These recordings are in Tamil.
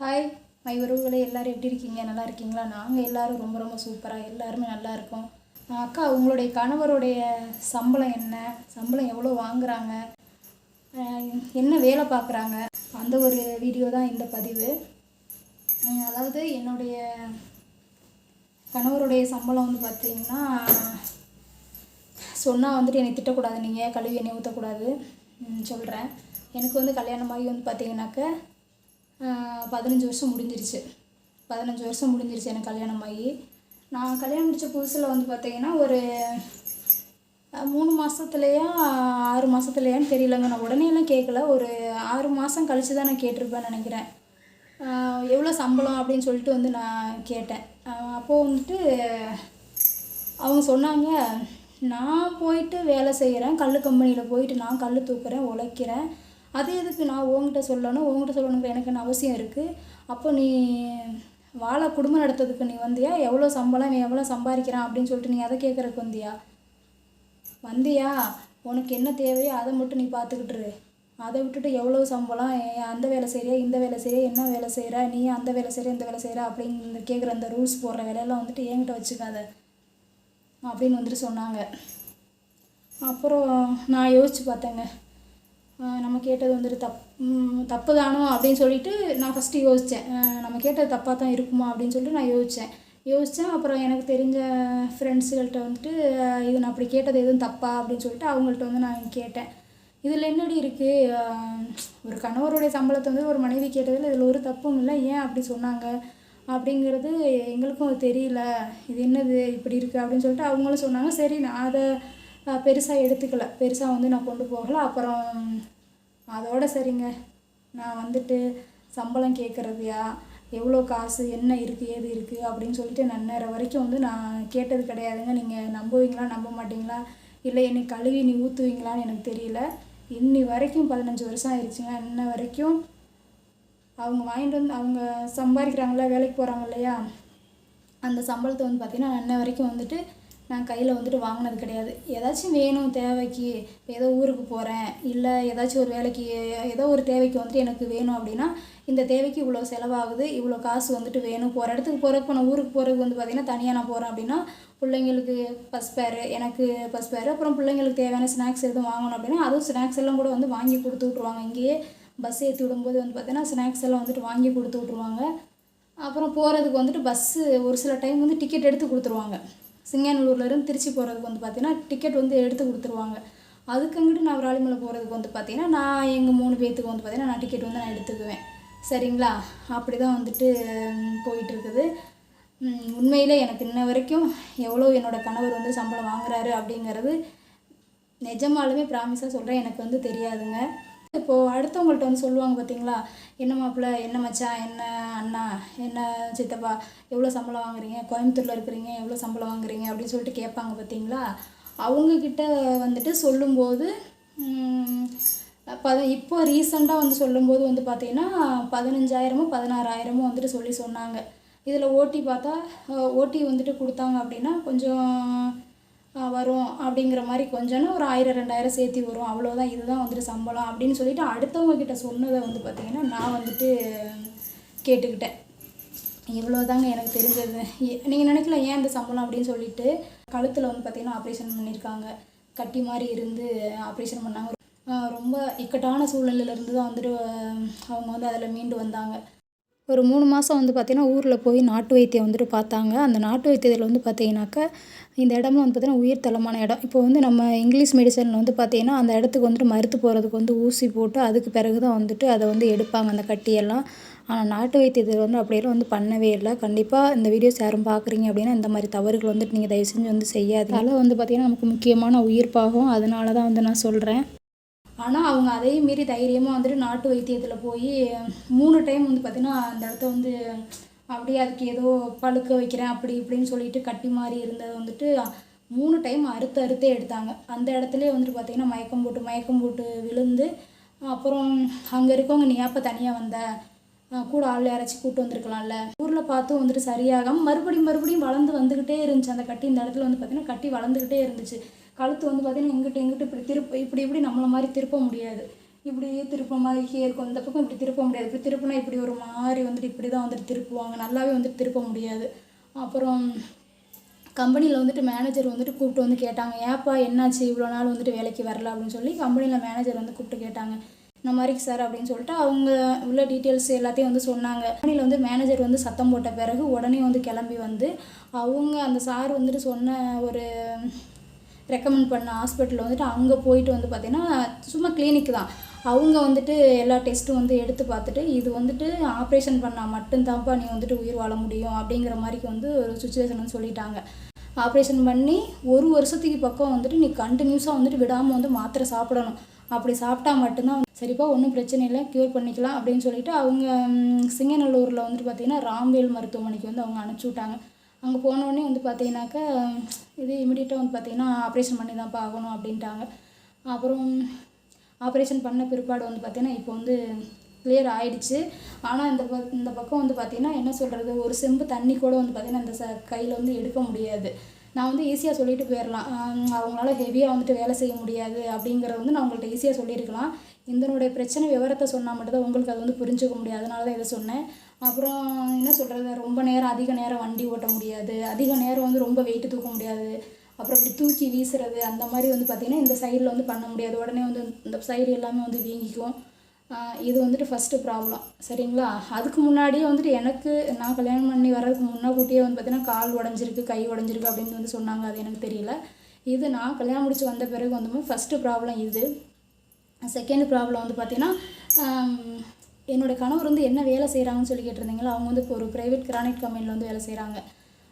ஹாய் மை உறவுகளே எல்லோரும் எப்படி இருக்கீங்க? நல்லா இருக்கீங்களா? நாங்கள் எல்லோரும் ரொம்ப ரொம்ப சூப்பராக எல்லாருமே நல்லா இருக்கோம். அக்கா உங்களுடைய கணவருடைய சம்பளம் என்ன? சம்பளம் எவ்வளோ வாங்குறாங்க? என்ன வேலை பார்க்குறாங்க? அந்த ஒரு வீடியோ தான் இந்த பதிவு. அதாவது என்னுடைய கணவருடைய சம்பளம் வந்து பார்த்திங்கன்னா சொன்னால் வந்துட்டு என்னை திட்டக்கூடாது. நீங்கள் கழுவி என்னை ஊற்றக்கூடாது சொல்கிறேன் எனக்கு வந்து கல்யாணமாகி வந்து பார்த்தீங்கன்னாக்க பதினஞ்சு வருஷம் முடிஞ்சிருச்சு. பதினஞ்சு வருஷம் முடிஞ்சிருச்சு எனக்கு கல்யாணம் ஆகி. நான் கல்யாணம் முடித்த புதுசில் வந்து பார்த்தீங்கன்னா ஒரு மூணு மாதத்துலையா ஆறு மாதத்துலையான்னு தெரியலங்க. நான் உடனேலாம் கேட்கல ஒரு ஆறு மாதம் கழித்து தான் நான் கேட்டிருப்பேன்னு நினைக்கிறேன். எவ்வளோ சம்பளம் அப்படின்னு சொல்லிட்டு வந்து நான் கேட்டேன். அப்போது வந்துட்டு அவங்க சொன்னாங்க நான் போயிட்டு வேலை செய்கிறேன் கல் கம்பெனியில் போயிட்டு நான் கல் தூக்குறேன் உழைக்கிறேன். அது எதுக்கு நான் உங்ககிட்ட சொல்லணும்? உங்ககிட்ட சொல்லணுங்கிற எனக்கு என்ன அவசியம் இருக்குது அப்போ நீ வாழ குடும்பம் நடத்துறதுக்கு நீ வந்தியா? எவ்வளோ சம்பளம் எவ்வளோ சம்பாதிக்கிறான் அப்படின்னு சொல்லிட்டு நீ அதை கேட்குறக்கு வந்தியா? வந்தியா? உனக்கு என்ன தேவையோ அதை மட்டும் நீ பார்த்துக்கிட்டுரு அதை விட்டுட்டு எவ்வளோ சம்பளம்? ஏன் அந்த வேலை செய்கிறியா இந்த வேலை செய்கிறியா என்ன வேலை செய்கிற நீ அந்த வேலை செய்கிற இந்த வேலை செய்கிற அப்படின்னு கேட்குற அந்த ரூல்ஸ் போடுற வேலையெல்லாம் வந்துட்டு என்கிட்ட வச்சுக்காத. அப்படின்னு வந்துட்டு சொன்னாங்க. அப்புறம் நான் யோசித்து பார்த்தேங்க. நம்ம கேட்டது வந்துட்டு தப் தப்பு தானோ அப்படின்னு சொல்லிட்டு நான் ஃபஸ்ட்டு யோசித்தேன் நம்ம கேட்டது தப்பாக தான் இருக்குமா அப்படின்னு சொல்லிட்டு நான் யோசித்தேன் யோசித்தேன் அப்புறம் எனக்கு தெரிஞ்ச ஃப்ரெண்ட்ஸுகள்கிட்ட வந்துட்டு இது நான் அப்படி கேட்டது எதுவும் தப்பா அப்படின்னு சொல்லிட்டு அவங்கள்ட்ட வந்து நான் கேட்டேன். இதில் என்னடி இருக்குது ஒரு கணவருடைய சம்பளத்தை வந்து ஒரு மனைவி கேட்டதில் இதில் ஒரு தப்பும் இல்லை ஏன் அப்படி சொன்னாங்க? அப்படிங்கிறது எங்களுக்கும் அது தெரியல. இது என்னது இப்படி இருக்குது அப்படின்னு சொல்லிட்டு அவங்களும் சொன்னாங்க. சரி நான் அதை பெருசாக எடுத்துக்கல. பெருசாக வந்து நான் கொண்டு போகலை. அப்புறம் அதோட சரிங்க. நான் வந்துட்டு சம்பளம் கேட்குறதையா எவ்வளோ காசு? என்ன இருக்குது ஏது இருக்குது அப்படின்னு சொல்லிட்டு நான் நேரம் வரைக்கும் வந்து நான் கேட்டது கிடையாதுங்க. நீங்கள் நம்புவீங்களா? நம்ப மாட்டீங்களா? இல்லை என்னை கழுவி நீ ஊற்றுவீங்களான்னு எனக்கு தெரியல. இன்னி வரைக்கும் பதினஞ்சு வருஷம் ஆயிடுச்சுங்க இன்ன வரைக்கும் அவங்க வாங்கிட்டு வந்து அவங்க சம்பாதிக்கிறாங்களா? வேலைக்கு போகிறாங்க இல்லையா? அந்த சம்பளத்தை வந்து பார்த்திங்கன்னா இன்ன வரைக்கும் வந்துட்டு நான் கையில் வந்துட்டு வாங்கினது கிடையாது. ஏதாச்சும் வேணும் தேவைக்கு ஏதோ ஊருக்கு போகிறேன் இல்லை ஏதாச்சும் ஒரு வேலைக்கு ஏதோ ஒரு தேவைக்கு வந்துட்டு எனக்கு வேணும் அப்படின்னா இந்த தேவைக்கு இவ்வளோ செலவாகுது இவ்வளோ காசு வந்துட்டு வேணும். போகிற இடத்துக்கு போகிறப்ப நான் ஊருக்கு போகிறதுக்கு வந்து பார்த்திங்கன்னா தனியாக நான் போகிறேன் அப்படின்னா பிள்ளைங்களுக்கு பஸ் பேரு எனக்கு பஸ் பேரு அப்புறம் பிள்ளைங்களுக்கு தேவையான ஸ்நாக்ஸ் எதுவும் வாங்கணும் அப்படின்னா அதுவும் ஸ்நாக்ஸ் எல்லாம் கூட வந்து வாங்கி கொடுத்து விட்ருவாங்க இங்கேயே பஸ் ஏற்றி விடும்போது வந்து பார்த்திங்கன்னா ஸ்நாக்ஸ் எல்லாம் வந்துட்டு வாங்கி கொடுத்து விட்ருவாங்க அப்புறம் போகிறதுக்கு வந்துட்டு பஸ்ஸு ஒரு சில டைம் வந்து டிக்கெட் எடுத்து கொடுத்துருவாங்க. சிங்கானூர்லேருந்து திருச்சி போகிறதுக்கு வந்து பார்த்தீங்கன்னா டிக்கெட் வந்து எடுத்து கொடுத்துருவாங்க. அதுக்குங்கிட்டு நான் விராலிமலை போகிறதுக்கு வந்து பார்த்திங்கன்னா நான் எங்கள் மூணு பேர்த்துக்கு வந்து பார்த்திங்கன்னா நான் டிக்கெட் வந்து நான் எடுத்துக்குவேன். சரிங்களா? அப்படி தான் வந்துட்டு போயிட்டுருக்குது. உண்மையில் எனக்கு இன்ன வரைக்கும் எவ்வளோ என்னோட கணவர் வந்து சம்பளம் வாங்குறாரு அப்படிங்கிறது நிஜமாலுமே ப்ராமிஸாக சொல்கிறேன் எனக்கு வந்து தெரியாதுங்க. இப்போது அடுத்தவங்கள்ட்ட வந்து சொல்லுவாங்க பார்த்தீங்களா என்ன மாப்பிள்ள என்ன மச்சான் என்ன அண்ணா என்ன சித்தப்பா எவ்வளோ சம்பளம் வாங்குறீங்க? கோயம்புத்தூரில் இருக்கிறீங்க எவ்வளோ சம்பளம் வாங்குறீங்க? அப்படின்னு சொல்லிட்டு கேட்பாங்க பார்த்தீங்களா அவங்கக்கிட்ட வந்துட்டு சொல்லும்போது பத இப்போ ரீசெண்டாக வந்து சொல்லும்போது வந்து பார்த்தீங்கன்னா பதினஞ்சாயிரமோ பதினாறாயிரமோ வந்துட்டு சொல்லி சொன்னாங்க. இதில் ஓட்டி பார்த்தா ஓட்டி வந்துட்டு கொடுத்தாங்க அப்படின்னா கொஞ்சம் வரும் அப்படிங்கிற மாதிரி கொஞ்சம்னா ஒரு ஆயிரம் ரெண்டாயிரம் சேர்த்தி வரும். அவ்வளோதான் இதுதான் வந்துட்டு சம்பளம் அப்படின்னு சொல்லிட்டு அடுத்தவங்க கிட்ட சொன்னதை வந்து பார்த்திங்கன்னா நான் வந்துட்டு கேட்டுக்கிட்டேன். இவ்வளோதாங்க எனக்கு தெரிஞ்சது. நீங்கள் நினைக்கல ஏன் இந்த சம்பளம் அப்படின்னு சொல்லிட்டு கழுத்தில் வந்து பார்த்திங்கன்னா ஆப்ரேஷன் பண்ணியிருக்காங்க கட்டி மாதிரி இருந்து ஆப்ரேஷன் பண்ணாங்க. ரொம்ப இக்கட்டான சூழ்நிலையிலேருந்து தான் வந்துட்டு அவங்க வந்து அதில் மீண்டு வந்தாங்க. ஒரு மூணு மாதம் வந்து பார்த்திங்கன்னா ஊரில் போய் நாட்டு வைத்தியம் வந்துட்டு பார்த்தாங்க. அந்த நாட்டு வைத்தியத்தில் வந்து பார்த்தீங்கன்னாக்கா இந்த இடம்லாம் வந்து பார்த்திங்கன்னா உயிர் தளமான இடம். இப்போ வந்து நம்ம இங்கிலீஷ் மெடிசனில் வந்து பார்த்திங்கன்னா அந்த இடத்துக்கு வந்துட்டு மருத்து போகிறதுக்கு வந்து ஊசி போட்டு அதுக்கு பிறகு தான் வந்துட்டு அதை வந்து எடுப்பாங்க அந்த கட்டியெல்லாம். ஆனால் நாட்டு வைத்தியத்தில் வந்து அப்படியெல்லாம் வந்து பண்ணவே இல்லை. கண்டிப்பாக இந்த வீடியோஸ் யாரும் பார்க்குறீங்க அப்படின்னா இந்த மாதிரி தவறுகள் வந்துட்டு நீங்கள் தயவு செஞ்சு வந்து செய்யாது அதனால் வந்து பார்த்திங்கன்னா நமக்கு முக்கியமான உயிர் பாகம் அதனால தான் வந்து நான் சொல்கிறேன் ஆனால் அவங்க அதையும் மீறி தைரியமாக வந்துட்டு நாட்டு வைத்தியத்தில் போய் மூணு டைம் வந்து பார்த்திங்கன்னா அந்த இடத்த வந்து அப்படியே அதுக்கு ஏதோ பழுக்க வைக்கிறேன் அப்படி இப்படின்னு சொல்லிட்டு கட்டி மாதிரி இருந்தது வந்துட்டு மூணு டைம் அறுத்து அறுத்தே எடுத்தாங்க. அந்த இடத்துலயே வந்துட்டு பார்த்திங்கன்னா மயக்கம் போட்டு மயக்கம் போட்டு விழுந்து அப்புறம் அங்கே இருக்கவங்க நீ அப்போ தனியாக வந்த? கூட ஆள் யாராச்சும் கூட்டு வந்திருக்கலாம்ல? ஊரில் பார்த்தும் வந்துட்டு சரியாகாமல் மறுபடியும் மறுபடியும் வளர்ந்து வந்துக்கிட்டே இருந்துச்சு. அந்த கட்டி இந்த இடத்துல வந்து பார்த்திங்கன்னா கட்டி வளர்ந்துக்கிட்டே இருந்துச்சு. கழுத்து வந்து பார்த்திங்கன்னா இங்கிட்டு இங்கிட்டு இப்படி திருப்ப இப்படி இப்படி நம்மளை மாதிரி திருப்ப முடியாது. இப்படியே திருப்ப மாதிரியே இருக்கும். இந்த பக்கம் இப்படி திருப்ப முடியாது. இப்படி திருப்பினா இப்படி ஒரு மாதிரி வந்துட்டு இப்படி தான் வந்துட்டு திருப்புவாங்க. நல்லாவே வந்துட்டு திருப்ப முடியாது. அப்புறம் கம்பெனியில் வந்துட்டு மேனேஜர் வந்துட்டு கூப்பிட்டு வந்து கேட்டாங்க. ஏப்பா என்னாச்சு? இவ்வளோ நாள் வந்துட்டு வேலைக்கு வரல அப்படின்னு சொல்லி கம்பெனியில் மேனேஜர் வந்து கூப்பிட்டு கேட்டாங்க. இந்த மாதிரி சார் அப்படின்னு சொல்லிட்டு அவங்க உள்ள டீட்டெயில்ஸ் எல்லாத்தையும் வந்து சொன்னாங்க. கம்பெனியில் வந்து மேனேஜர் வந்து சத்தம் போட்ட பிறகு உடனே வந்து கிளம்பி வந்து அவங்க அந்த சார் வந்துட்டு சொன்ன ஒரு ரெக்கமெண்ட் பண்ண ஹாஸ்பிட்டலில் வந்துட்டு அங்கே போயிட்டு வந்து பார்த்தீங்கன்னா சும்மா கிளினிக் தான். அவங்க வந்துட்டு எல்லா டெஸ்ட்டும் வந்து எடுத்து பார்த்துட்டு இது வந்துட்டு ஆப்ரேஷன் பண்ணால் மட்டும்தான்ப்பா நீ வந்துட்டு உயிர் வாழ முடியும் அப்படிங்கிற மாதிரிக்கு வந்து ஒரு சுச்சுவேஷன் வந்து சொல்லிட்டாங்க. ஆப்ரேஷன் பண்ணி ஒரு வருஷத்துக்கு பக்கம் வந்துட்டு நீ கண்டினியூஸாக வந்துட்டு விடாமல் வந்து மாத்திரை சாப்பிடணும். அப்படி சாப்பிட்டா மட்டும்தான் சரிப்பா ஒன்றும் பிரச்சனை இல்லை க்யூர் பண்ணிக்கலாம் அப்படின்னு சொல்லிட்டு அவங்க சிங்கநல்லூரில் வந்துட்டு பார்த்தீங்கன்னா ராம்வேல் மருத்துவமனைக்கு வந்து அவங்க அனுப்பிச்சி விட்டாங்க. அங்கே போனோடனே வந்து பார்த்தீங்கன்னாக்கா இது இமீடியட்டாக வந்து பார்த்தீங்கன்னா ஆப்ரேஷன் பண்ணி தான்ப்பா ஆகணும் அப்படின்ட்டாங்க. அப்புறம் ஆப்ரேஷன் பண்ண பிற்பாடு வந்து பார்த்தீங்கன்னா இப்போ வந்து கிளியர் ஆயிடுச்சு. ஆனால் இந்த பக் இந்த பக்கம் வந்து பார்த்தீங்கன்னா என்ன சொல்கிறது ஒரு செம்பு தண்ணி கூட வந்து பார்த்தீங்கன்னா இந்த ச கையில் வந்து எடுக்க முடியாது. நான் வந்து ஈஸியாக சொல்லிட்டு போயிடலாம் அவங்களால ஹெவியாக வந்துட்டு வேலை செய்ய முடியாது அப்படிங்கிறத வந்து நான் உங்கள்கிட்ட ஈஸியாக சொல்லியிருக்கலாம். இதனுடைய பிரச்சனை விவரத்தை சொன்னால் மட்டும்தான் உங்களுக்கு அது வந்து புரிஞ்சுக்க முடியாது அதனால தான் இதை சொன்னேன். அப்புறம் என்ன சொல்கிறது ரொம்ப நேரம் அதிக நேரம் வண்டி ஓட்ட முடியாது. அதிக நேரம் வந்து ரொம்ப வெயிட்டு தூக்க முடியாது. அப்புறம் இப்படி தூக்கி வீசுறது அந்த மாதிரி வந்து பார்த்திங்கன்னா இந்த சைடில் வந்து பண்ண முடியாது. உடனே வந்து இந்த சைடு எல்லாமே வந்து வீங்கிக்கும். இது வந்துட்டு ஃபஸ்ட்டு ப்ராப்ளம் சரிங்களா? அதுக்கு முன்னாடியே வந்துட்டு எனக்கு நான் கல்யாணம் பண்ணி வர்றதுக்கு முன்னாக்கூட்டியே வந்து பார்த்தீங்கன்னா கால் உடஞ்சிருக்கு கை உடஞ்சிருக்கு அப்படின்னு வந்து சொன்னாங்க. அது எனக்கு தெரியல. இது நான் கல்யாணம் முடிச்சு வந்த பிறகு வந்து ஃபஸ்ட்டு ப்ராப்ளம் இது. செகண்ட் ப்ராப்ளம் வந்து பார்த்திங்கன்னா என்னோட கணவர் வந்து என்ன வேலை செய்கிறாங்கன்னு சொல்லி கேட்டிருந்தீங்களா அவங்க வந்து இப்போ ஒரு ப்ரைவேட் கிரானைட் கம்பெனியில் வந்து வேலை செய்கிறாங்க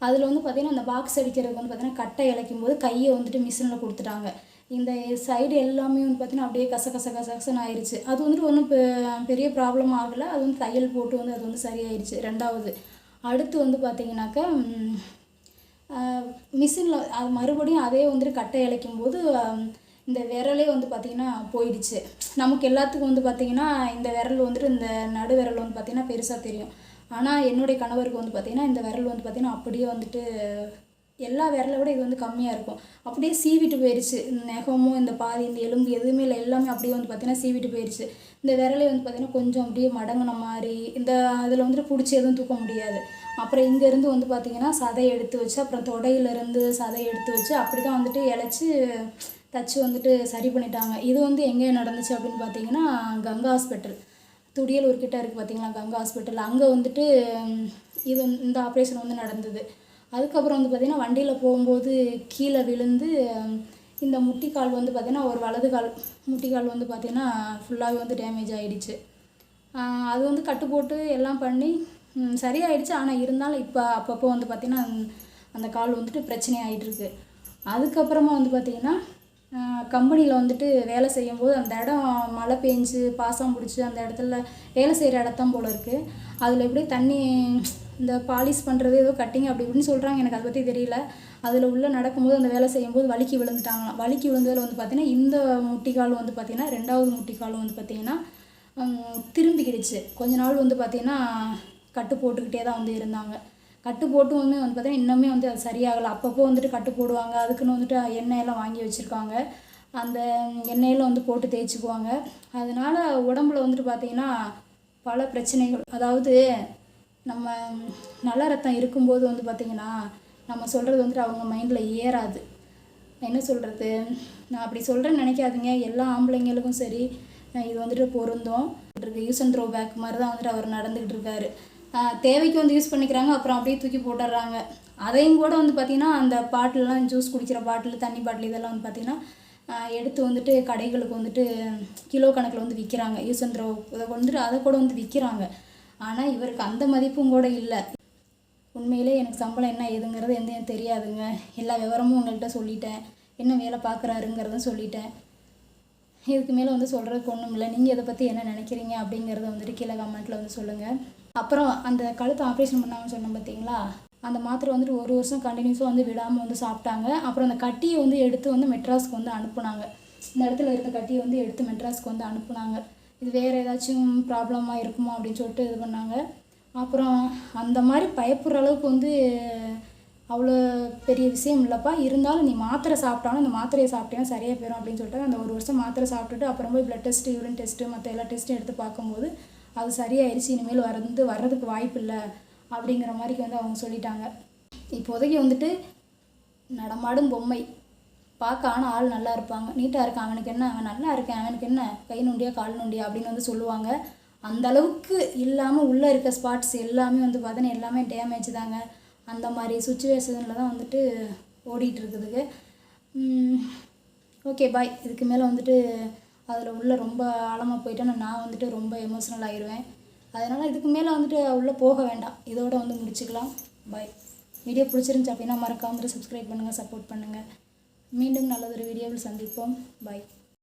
அதில் வந்து பார்த்தீங்கன்னா அந்த பாக்ஸ் அடிக்கிறதுக்கு வந்து பார்த்தீங்கன்னா கட்டை இழைக்கும் போது கையை வந்துட்டு மிஷினில் கொடுத்துட்டாங்க. இந்த சைடு எல்லாமே வந்து பார்த்தீங்கன்னா அப்படியே கச கச கச கசன்னு ஆயிடுச்சு அது வந்துட்டு ஒன்றும் பெரிய ப்ராப்ளம் ஆகலை. அது வந்து தையல் போட்டு வந்து அது வந்து சரியாயிடுச்சு ரெண்டாவது அடுத்து வந்து பார்த்திங்கனாக்கா மிஷினில் அது மறுபடியும் அதே வந்துட்டு கட்டை இழைக்கும் போது இந்த விரலே வந்து பார்த்திங்கன்னா போயிடுச்சு. நமக்கு எல்லாத்துக்கும் வந்து பார்த்திங்கன்னா இந்த விரல் வந்துட்டு இந்த நடு விரல் வந்து பார்த்திங்கன்னா பெருசாக தெரியும். ஆனால் என்னுடைய கணவருக்கு வந்து பார்த்திங்கன்னா இந்த விரல் வந்து பார்த்திங்கன்னா அப்படியே வந்துட்டு எல்லா விரலை விட இது வந்து கம்மியாக இருக்கும். அப்படியே சீவிட்டு போயிடுச்சு. நெகமும் இந்த பாதி இந்த எலும்பு எதுவுமே இல்லை. எல்லாமே அப்படியே வந்து பார்த்திங்கன்னா சீவிட்டு போயிடுச்சு. இந்த விரலே வந்து பார்த்திங்கன்னா கொஞ்சம் அப்படியே மடங்கின மாதிரி இந்த அதில் வந்துட்டு பிடிச்சி எதுவும் தூக்க முடியாது. அப்புறம் இங்கேருந்து வந்து பார்த்திங்கன்னா சதை எடுத்து வச்சு அப்புறம் தொடையிலேருந்து சதை எடுத்து வச்சு அப்படி தான் வந்துட்டு இழைச்சி தச்சு வந்துட்டு சரி பண்ணிட்டாங்க. இது வந்து எங்கே நடந்துச்சு அப்படின்னு பார்த்தீங்கன்னா கங்கா ஹாஸ்பிட்டல் துடியலூர் கிட்ட இருக்குது பார்த்தீங்களா கங்கா ஹாஸ்பிட்டல் அங்கே வந்துட்டு இது இந்த ஆப்ரேஷன் வந்து நடந்தது. அதுக்கப்புறம் வந்து பார்த்திங்கன்னா வண்டியில் போகும்போது கீழே விழுந்து இந்த முட்டிக்கால் வந்து பார்த்திங்கன்னா ஒரு வலது கால் முட்டிக்கால் வந்து பார்த்திங்கன்னா ஃபுல்லாகவே வந்து டேமேஜ் ஆகிடுச்சு அது வந்து கட்டு போட்டு எல்லாம் பண்ணி சரியாயிடுச்சு. ஆனால் இருந்தாலும் இப்போ அப்பப்போ வந்து பார்த்திங்கன்னா அந்த கால் வந்துட்டு பிரச்சனை ஆகிட்டுருக்கு அதுக்கப்புறமா வந்து பார்த்திங்கன்னா கம்பெனியில் வந்துட்டு வேலை செய்யும்போது அந்த இடம் மழை பெஞ்சு பாசம் பிடிச்சி அந்த இடத்துல வேலை செய்கிற இடத்தான் போல் இருக்குது அதில் எப்படி தண்ணி இந்த பாலிஷ் பண்ணுறது ஏதோ கட்டிங் அப்படி இப்படின்னு சொல்கிறாங்க எனக்கு அதை பற்றி தெரியல. அதில் உள்ளே நடக்கும்போது அந்த வேலை செய்யும்போது வலிக்கு விழுந்துட்டாங்களாம். வலிக்கு விழுந்ததில் வந்து பார்த்திங்கன்னா இந்த முட்டிக்கால் வந்து பார்த்திங்கன்னா ரெண்டாவது முட்டிக்கால் வந்து பார்த்திங்கன்னா திரும்பிக்கிடுச்சு. கொஞ்ச நாள் வந்து பார்த்திங்கன்னா கட்டு போட்டுக்கிட்டே தான் வந்து இருந்தாங்க. கட்டு போட்டும் வந்து வந்து பார்த்தீங்கன்னா இன்னுமே வந்து அது சரியாகலை. அப்பப்போ வந்துட்டு கட்டு போடுவாங்க. அதுக்குன்னு வந்துட்டு எண்ணெயெல்லாம் வாங்கி வச்சுருக்காங்க. அந்த எண்ணெயில் வந்து போட்டு தேய்ச்சிக்குவாங்க. அதனால உடம்புல வந்துட்டு பார்த்திங்கன்னா பல பிரச்சனைகள். அதாவது நம்ம நல்ல ரத்தம் இருக்கும்போது வந்து பார்த்திங்கன்னா நம்ம சொல்கிறது வந்துட்டு அவங்க மைண்டில் ஏறாது. என்ன சொல்கிறது நான் அப்படி சொல்கிறேன்னு நினைக்காதீங்க. எல்லா ஆம்பளைங்களுக்கும் சரி இது வந்துட்டு பொருந்தும். யூஸ் அண்ட் த்ரோ பேக் மாதிரி தான் வந்துட்டு அவர் நடந்துக்கிட்டு இருக்காரு. தேவைக்கு வந்து யூஸ் பண்ணிக்கிறாங்க அப்புறம் அப்படியே தூக்கி போட்டுடுறாங்க. அதையும் கூட வந்து பார்த்திங்கன்னா அந்த பாட்டிலெலாம் ஜூஸ் குடிக்கிற பாட்டில் தண்ணி பாட்டில் இதெல்லாம் வந்து பார்த்திங்கன்னா எடுத்து வந்துட்டு கடைகளுக்கு வந்துட்டு கிலோ கணக்கில் வந்து விற்கிறாங்க யூஸ் அண்ட் த்ரோ இதை வந்துட்டு அதை கூட வந்து விற்கிறாங்க ஆனால் இவருக்கு அந்த மதிப்பும் கூட இல்லை. உண்மையிலே எனக்கு சம்பளம் என்ன ஏதுங்கிறது எந்த எனக்கு தெரியாதுங்க. எல்லா விவரமும் உங்கள்கிட்ட சொல்லிட்டேன். என்ன வேலை பார்க்குறாருங்கிறதும் சொல்லிட்டேன். இதுக்கு மேலே வந்து சொல்கிறதுக்கு ஒன்றும் இல்லை. நீங்கள் இதை பற்றி என்ன நினைக்கிறீங்க அப்படிங்கிறத வந்துட்டு கீழே கமெண்ட்டில் வந்து சொல்லுங்கள் அப்புறம் அந்த கழுத்து ஆப்ரேஷன் பண்ணாங்கன்னு சொன்னோம் பார்த்தீங்களா? அந்த மாத்திரை வந்துட்டு ஒரு வருஷம் கண்டினியூஸாக வந்து விடாமல் வந்து சாப்பிட்டாங்க. அப்புறம் அந்த கட்டியை வந்து எடுத்து வந்து மெட்ராஸ்க்கு வந்து அனுப்புனாங்க. இந்த இடத்துல இருந்த கட்டியை வந்து எடுத்து மெட்ராஸ்க்கு வந்து அனுப்புனாங்க. இது வேறு ஏதாச்சும் ப்ராப்ளமாக இருக்குமா அப்படின்னு சொல்லிட்டு இது பண்ணாங்க. அப்புறம் அந்த மாதிரி பயப்படுற அளவுக்கு வந்து அவ்வளோ பெரிய விஷயம் இல்லைப்பா. இருந்தாலும் நீ மாத்திரை சாப்பிட்டாலும் அந்த மாத்திரையை சாப்பிட்டேன் சரியாக போயிடும் அப்படின்னு சொல்லிட்டு அந்த ஒரு வருஷம் மாத்திரை சாப்பிட்டுட்டு அப்புறம் போய் ப்ளட் டெஸ்ட்டு யூரின் டெஸ்ட்டு மற்ற எல்லா டெஸ்ட்டும் எடுத்து பார்க்கும்போது அது சரியாயிருச்சு இனிமேல் வந்து வர்றதுக்கு வாய்ப்பு இல்லை அப்படிங்கிற மாதிரிக்கு வந்து அவங்க சொல்லிட்டாங்க. இப்போதைக்கு வந்துட்டு நடமாடும் பொம்மை. பார்க்க ஆனால் ஆள் நல்லா இருப்பாங்க. நீட்டாக இருக்கான் அவனுக்கு என்ன? அவன் நல்லா இருக்கேன் அவனுக்கு என்ன? கை நொண்டியா கால் நொண்டியா அப்படின்னு வந்து சொல்லுவாங்க. அந்த அளவுக்கு இல்லாமல் உள்ளே இருக்க ஸ்பாட்ஸ் எல்லாமே வந்து பார்த்தோன்னா எல்லாமே டேமேஜ் தாங்க. அந்த மாதிரி சுச்சுவேஷனில் தான் வந்துட்டு ஓடிட்டு ஓகே பாய் இதுக்கு மேலே வந்துட்டு அதில் உள்ள ரொம்ப ஆழமாக போயிட்டேன்னா நான் வந்துட்டு ரொம்ப எமோஷ்னல் ஆயிடுவேன் அதனால் இதுக்கு மேலே வந்துட்டு உள்ளே போக வேண்டாம். இதோட வந்து முடிச்சுக்கலாம். பாய் வீடியோ பிடிச்சிருந்துச்சு அப்படின்னா மறக்காமல் சப்ஸ்கிரைப் பண்ணுங்கள் சப்போர்ட் பண்ணுங்கள் மீண்டும் நல்லதொரு வீடியோவில் சந்திப்போம். பாய்